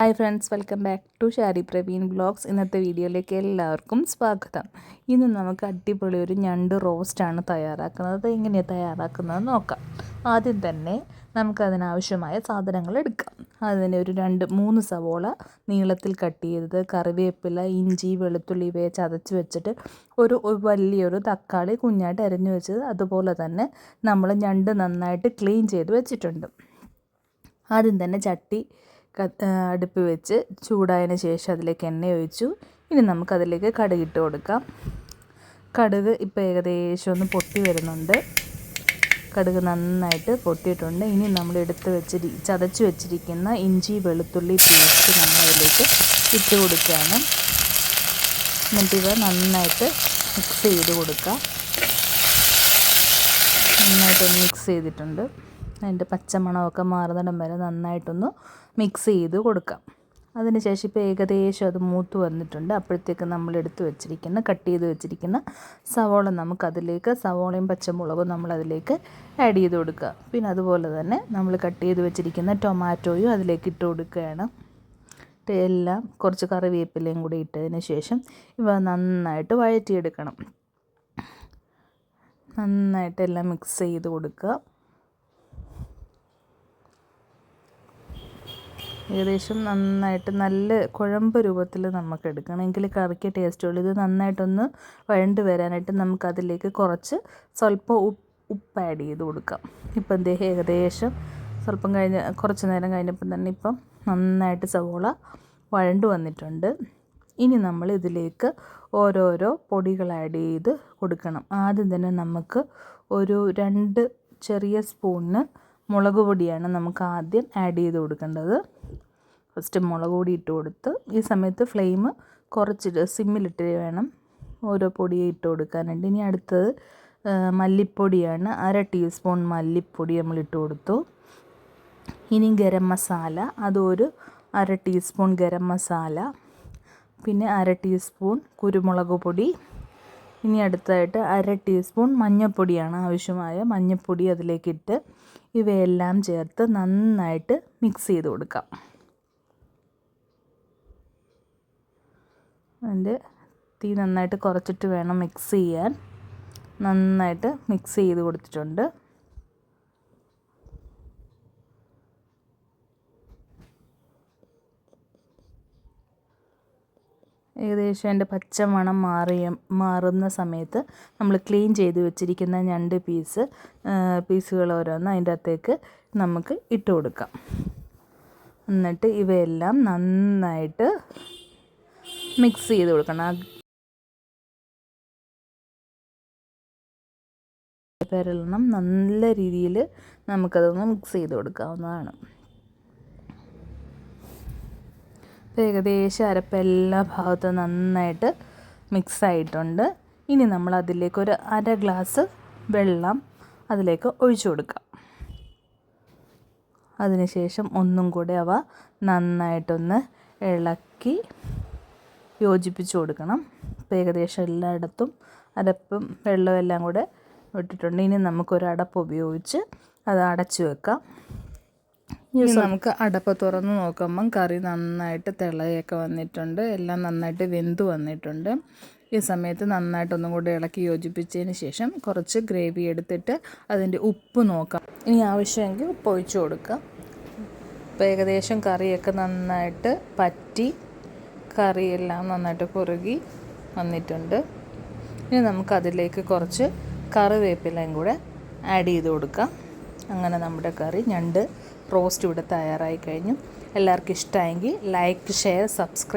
Hi friends welcome back to Shari Praveen blogs ഇന്നത്തെ വീഡിയോയിലേക്ക് എല്ലാവർക്കും സ്വാഗതം. ഇന്ന് നമുക്ക് അടിപൊളി ഒരു ഞണ്ട് റോസ്റ്റാണ് തയ്യാറാക്കുന്നത്. എങ്ങനെയാണ് തയ്യാറാക്കുന്നത് നോക്കാം. ആദ്യം തന്നെ നമുക്കതിനാവശ്യമായ സാധനങ്ങൾ എടുക്കാം. അതിന് ഒരു രണ്ട് മൂന്ന് സവോള നീളത്തിൽ കട്ട് ചെയ്തത് കറിവേപ്പില ഇഞ്ചി വെളുത്തുള്ളി ഇവയെ ചതച്ച് വെച്ചിട്ട് ഒരു വലിയൊരു തക്കാളി കുഞ്ഞായിട്ട് അരിഞ്ഞു വെച്ചത്. അതുപോലെ തന്നെ നമ്മൾ ഞണ്ട് നന്നായിട്ട് ക്ലീൻ ചെയ്ത് വെച്ചിട്ടുണ്ട്. ആദ്യം തന്നെ ചട്ടി അടുപ്പ് വെച്ച് ചൂടായതിന് ശേഷം അതിലേക്ക് എണ്ണ ഒഴിച്ചു ഇനി നമുക്കതിലേക്ക് കടുകിട്ട് കൊടുക്കാം. കടുക് ഇപ്പോൾ ഏകദേശം ഒന്ന് പൊട്ടി വരുന്നുണ്ട്. കടുക് നന്നായിട്ട് പൊട്ടിയിട്ടുണ്ട്. ഇനി നമ്മൾ എടുത്ത് വെച്ചിരി ചതച്ച് വെച്ചിരിക്കുന്ന ഇഞ്ചി വെളുത്തുള്ളി പേസ്റ്റ് നമ്മൾ അതിലേക്ക് ഇട്ട് കൊടുക്കുകയാണ്. എന്നിട്ട് ഇവ നന്നായിട്ട് മിക്സ് ചെയ്ത് കൊടുക്കാം. നന്നായിട്ടൊന്ന് മിക്സ് ചെയ്തിട്ടുണ്ട്. അതിന്റെ പച്ചമണമൊക്കെ മാറുന്നിടം വരെ നന്നായിട്ടൊന്ന് മിക്സ് ചെയ്ത് കൊടുക്കാം. അതിനുശേഷം ഇപ്പോൾ ഏകദേശം അത് മൂത്ത് വന്നിട്ടുണ്ട്. അപ്പോഴത്തേക്ക് നമ്മൾ എടുത്ത് വെച്ചിരിക്കുന്ന കട്ട് ചെയ്ത് വെച്ചിരിക്കുന്ന സവോള നമുക്കതിലേക്ക് സവോളയും പച്ചമുളകും നമ്മളതിലേക്ക് ആഡ് ചെയ്ത് കൊടുക്കുക. പിന്നെ അതുപോലെ തന്നെ നമ്മൾ കട്ട് ചെയ്ത് വെച്ചിരിക്കുന്ന ടൊമാറ്റോയും അതിലേക്ക് ഇട്ട് കൊടുക്കുകയാണ്. എല്ലാം കുറച്ച് കറിവേപ്പിലയും കൂടി ഇട്ടതിന് ശേഷം ഇവ നന്നായിട്ട് വഴറ്റിയെടുക്കണം. നന്നായിട്ട് എല്ലാം മിക്സ് ചെയ്ത് കൊടുക്കുക. ഏകദേശം നന്നായിട്ട് നല്ല കുഴമ്പ് രൂപത്തിൽ നമുക്ക് എടുക്കണം. എങ്കിൽ കറിക്ക് ടേസ്റ്റുള്ളൂ ഇത് നന്നായിട്ടൊന്ന് വഴണ്ട് വരാനായിട്ട് നമുക്കതിലേക്ക് കുറച്ച് സ്വല്പം ഉപ്പ് ഉപ്പ് ആഡ് ചെയ്ത് കൊടുക്കാം. ഇപ്പം എന്തേ ഏകദേശം സ്വല്പം കഴിഞ്ഞ കുറച്ച് നേരം കഴിഞ്ഞപ്പം തന്നെ ഇപ്പം നന്നായിട്ട് സവോള വഴണ്ട് വന്നിട്ടുണ്ട്. ഇനി നമ്മൾ ഇതിലേക്ക് ഓരോരോ പൊടികൾ ആഡ് ചെയ്ത് കൊടുക്കണം. ആദ്യം തന്നെ നമുക്ക് ഒരു രണ്ട് ചെറിയ സ്പൂണിന് മുളക് പൊടിയാണ് നമുക്ക് ആദ്യം ആഡ് ചെയ്ത് കൊടുക്കേണ്ടത്. ഫസ്റ്റ് മുളക് പൊടി ഇട്ട് കൊടുത്ത് ഈ സമയത്ത് ഫ്ലെയിം കുറച്ചിട്ട് സിമ്മിലിട്ട് വേണം ഓരോ പൊടി ഇട്ട് കൊടുക്കാനായിട്ട്. ഇനി അടുത്തത് മല്ലിപ്പൊടിയാണ്. അര ടീസ്പൂൺ മല്ലിപ്പൊടി നമ്മൾ ഇട്ട് കൊടുത്തു. ഇനി ഗരം മസാല അതൊരു അര ടീസ്പൂൺ ഗരം മസാല. പിന്നെ അര ടീസ്പൂൺ കുരുമുളക് പൊടി. ഇനി അടുത്തായിട്ട് അര ടീസ്പൂൺ മഞ്ഞൾപ്പൊടിയാണ് ആവശ്യമായ മഞ്ഞൾപ്പൊടി അതിലേക്കിട്ട് ഇവയെല്ലാം ചേർത്ത് നന്നായിട്ട് മിക്സ് ചെയ്ത് കൊടുക്കാം. അതിന്റെ തീ നന്നായിട്ട് കുറച്ചിട്ട് വേണം മിക്സ് ചെയ്യാൻ. നന്നായിട്ട് മിക്സ് ചെയ്ത് കൊടുത്തിട്ടുണ്ട്. ഏകദേശം അതിന്റെ പച്ച മണം മാറിയ മാറുന്ന സമയത്ത് നമ്മൾ ക്ലീൻ ചെയ്ത് വെച്ചിരിക്കുന്ന രണ്ട് പീസ് പീസുകൾ ഓരോന്ന് അതിന്റെ അകത്തേക്ക് നമുക്ക് ഇട്ട് കൊടുക്കാം. എന്നിട്ട് ഇവയെല്ലാം നന്നായിട്ട് മിക്സ് ചെയ്ത് കൊടുക്കണം. പെരളണം നല്ല രീതിയിൽ നമുക്കതൊന്ന് മിക്സ് ചെയ്ത് കൊടുക്കാവുന്നതാണ്. ഏകദേശം അരപ്പ് എല്ലാ ഭാഗത്തും നന്നായിട്ട് മിക്സ് ആയിട്ടുണ്ട് ഇനി നമ്മൾ അതിലേക്ക് ഒരു അര ഗ്ലാസ് വെള്ളം അതിലേക്ക് ഒഴിച്ചു കൊടുക്കാം. അതിനുശേഷം ഒന്നും കൂടെ അവ നന്നായിട്ടൊന്ന് ഇളക്കി യോജിപ്പിച്ച് കൊടുക്കണം. ഇപ്പോൾ ഏകദേശം എല്ലായിടത്തും അരപ്പും വെള്ളവും എല്ലാം കൂടെ ഇട്ടിട്ടുണ്ട്. ഇനി നമുക്കൊരു അടപ്പ് ഉപയോഗിച്ച് അത് അടച്ചു വെക്കാം. ഇനി നമുക്ക് അടപ്പ് തുറന്ന് നോക്കുമ്പം കറി നന്നായിട്ട് തിളയൊക്കെ വന്നിട്ടുണ്ട്. എല്ലാം നന്നായിട്ട് വെന്ത് വന്നിട്ടുണ്ട്. ഈ സമയത്ത് നന്നായിട്ടൊന്നും കൂടി ഇളക്കി യോജിപ്പിച്ചതിന് ശേഷം കുറച്ച് ഗ്രേവി എടുത്തിട്ട് അതിന്റെ ഉപ്പ് നോക്കാം. ഇനി ആവശ്യമെങ്കിൽ ഉപ്പ് ഒഴിച്ച് കൊടുക്കാം. അപ്പോൾ ഏകദേശം കറിയൊക്കെ നന്നായിട്ട് പറ്റി കറിയെല്ലാം നന്നായിട്ട് കുറുകി വന്നിട്ടുണ്ട്. ഇനി നമുക്കതിലേക്ക് കുറച്ച് കറിവേപ്പിലയും കൂടെ ആഡ് ചെയ്ത് കൊടുക്കാം. അങ്ങനെ നമ്മുടെ കറി ഞണ്ട് റോസ്റ്റ് ഇവിടെ തയ്യാറായി കഴിഞ്ഞു. എല്ലാവർക്കും ഇഷ്ടമായെങ്കിൽ ലൈക്ക് ഷെയർ സബ്സ്ക്രൈബ്